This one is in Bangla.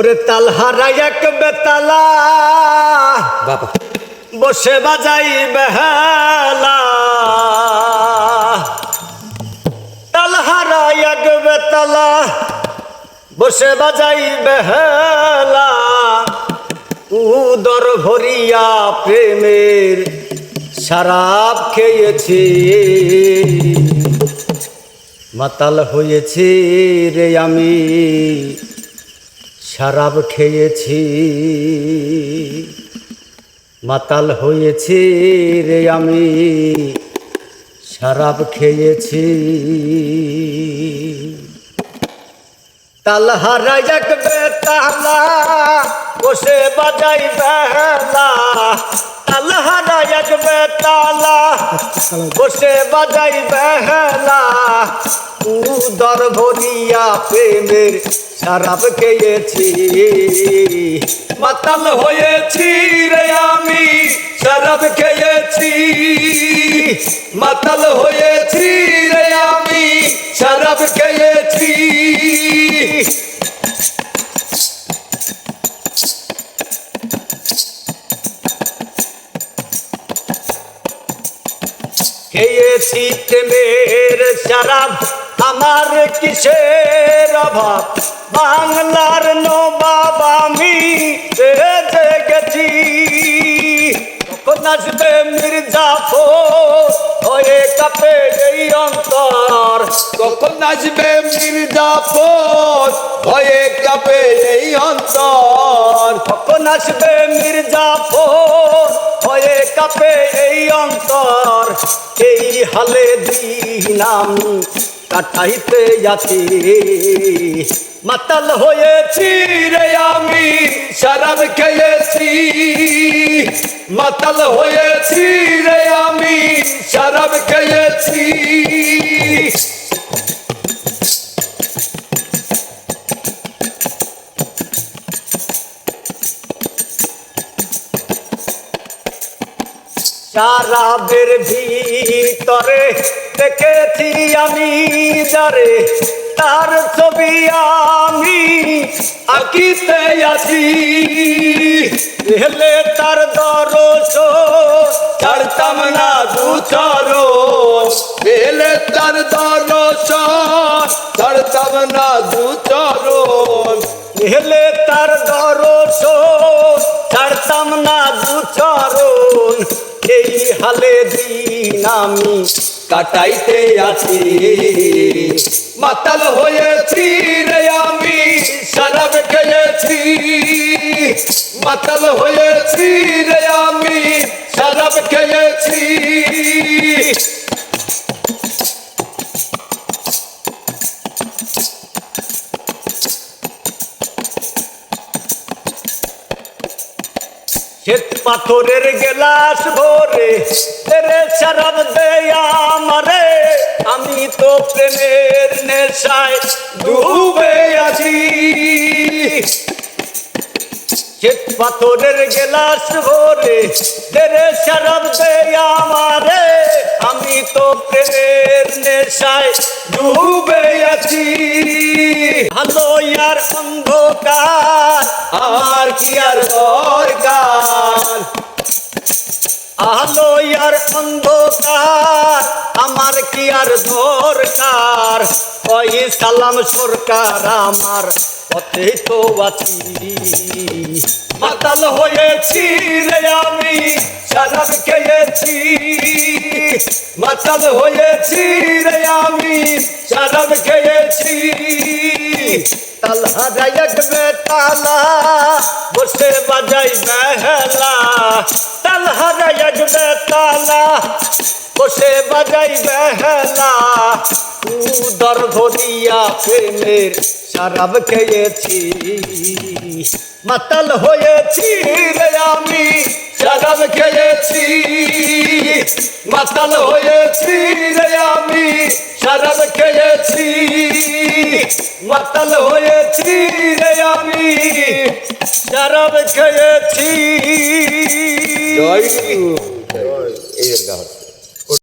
ওরে তাল হারাই এক বেতালা। বাবা। বসে বাজাই বেহালা। তাল হারাই এক বেতালা। বসে বাজাই বেহালা। উদর ভরিয়া প্রেমের শরাব খেয়েছি। মাতাল হয়েছি রে আমি। শরাব খেয়েছি, মাতাল হয়েছি রে আমি। শরাব খেয়েছি। তাল হারাই এক বেতালা বসে বাজাই বেলা। তাল হারাই এক বেতালা বসে বাজাই বেলা। উদর ভরিয়া প্রেমের শরাব খেয়েছি। মাতাল হয়েছি রে আমি শরাব খেয়েছি। মাতাল হয়েছি রে আমি শরাব খেয়েছি। খেয়েছি প্রেমের শরাব আমার কিসের অভাব? বাংলার নবাব আমি বেঁচে গেছি কখন আসবে মির্জাফর হয়ে কাপে এই অন্তর। কখন আসবে মির্জাফর ভয়ে কাপে এই অন্তর। কখন আসবে মির্জাফর হয়ে কাপে এই অন্তর। এই হালে দিন আমি কাটাইতে যাচ্ছি মাতাল হয়েছি রে আমি শরাব খেয়েছি। মাতাল হয়েছি রে আমি শরাব খেয়েছি। সারাবের ভিতরে দেখেছি আমি যারে, তার ছবি আমি আঁকিতে আছি হেলে তার দরস ছাড়তাম না দু চরণ পেলে তার দরস ছাড়তাম না দু চরণ হেলে তার দরস ছাড়তাম না দু চরণ এই হালে দিন আমি কাটাইতে আছি। মাতাল হয়েছি রে আমি শরাব খেয়েছি মাতাল হয়েছি রে আমি শরাব খেয়েছি শ্বেত পাথরের গেলাস ভরে তেরে শরাব দেয়া আমি তো প্রেমের নেশায় ডুবে আছি। শ্বেত পাথরের গেলাস ভরে তেরে শরাব দেয়া আমি তো প্রেমের নেশায় ডুবে ভালো ইয়ার অন্ধকার আমার কি আর দরকার? আলো ইয়ার অন্ধকার, আমার কি আর দরকার? ওই সালাম সরকার আমার পথে তো আছি। মাতাল হয়েছি রে আমি শরাব খেয়েছি। মাতাল হয়েছি রে আমি শরাব খেয়েছি। তাল হারাই এক বেতালা, বসে বাজাই বেহলা। তাল হারাই এক বেতালা, বসে বাজাই বেহলা। উদর ভরিয়া প্রেমের শরাব খেয়েছি। মাতাল হয়েছি রে আমি শরাব খেয়েছি। মাতাল হয়েছি রে আমি শরাব খেয়েছি মাতাল হয়েছি রে আমি শরাব খেয়েছি। এই গাছ।